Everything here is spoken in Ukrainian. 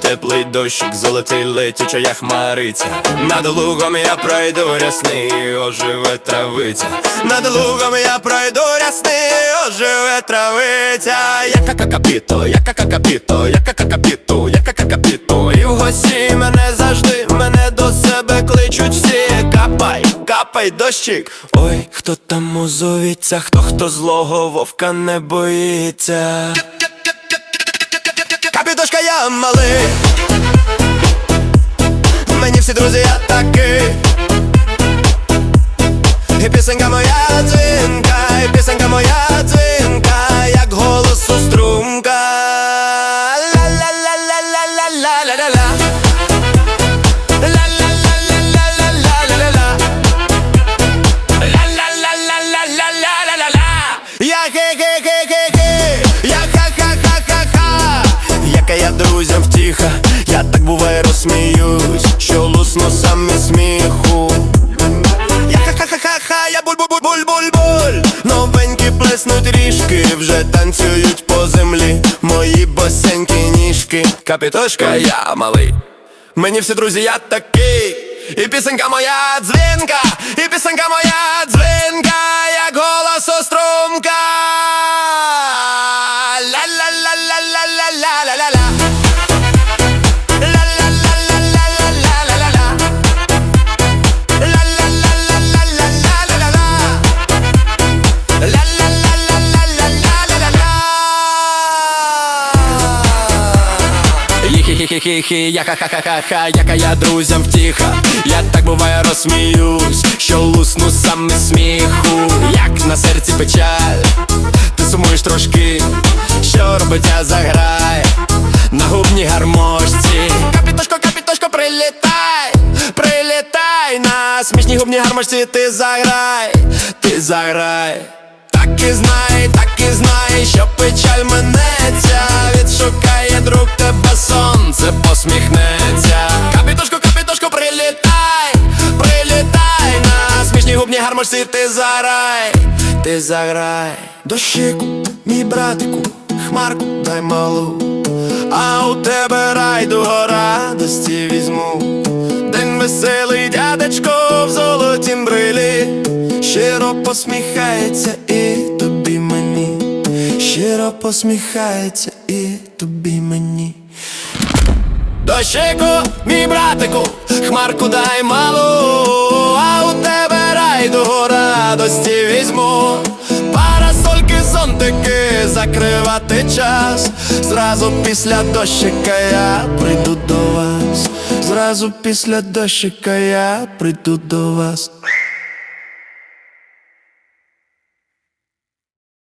теплий дощик, золотий летюча хмариця. Над лугом я пройду рясний, оживе травиця. Над лугом я пройду рясний, оживе травиця. Яка какапіто, яка какапіто, яка какапіто, яка какапіто. І в гості мене завжди, мене до себе кличуть всі. Капай, капай, дощик. Ой, хто там озовіться, хто хто злого вовка не боїться. Я малий. Мені всі друзі, я такий. І пісенька моя дзвінка, і пісенька моя дзвінка, як голос у струмка. Втіха, я так буває розсміюсь, що лусну сам із сміху. Я ха-ха-ха-ха, я буль-буль-буль-буль-буль Новенькі плеснуть ріжки, вже танцюють по землі Мої босенькі ніжки. Капітошка, я малий. Мені всі друзі, я такий. І пісенька моя дзвінка, і пісенька моя дзвінка, Хі-хі-хі-хі, я ха-ха-ха-ха, яка я друзям втіха. Я так буває розсміюсь, що лусну сам із сміху. Як на серці печаль, ти сумуєш трошки, що робиття заграє на губній гармошці. Капітошко, капітошко, прилітай, прилітай. На смішній губній гармошці ти заграй, ти заграй. Так і знай, так і знай, що печаль минеться губній гармошці ти заграй, ти заграй. Дощику, мій братику, хмарку дай малу. А у тебе райду радості візьму. День веселий дядечко в золотім брилі Щиро посміхається і тобі мені. Щиро посміхається і тобі мені. Дощику, мій братику, хмарку дай малу, радості візьму. Парасольки, зонтики, закривати час. Зразу після дощика я прийду до вас. Зразу після дощика я прийду до вас.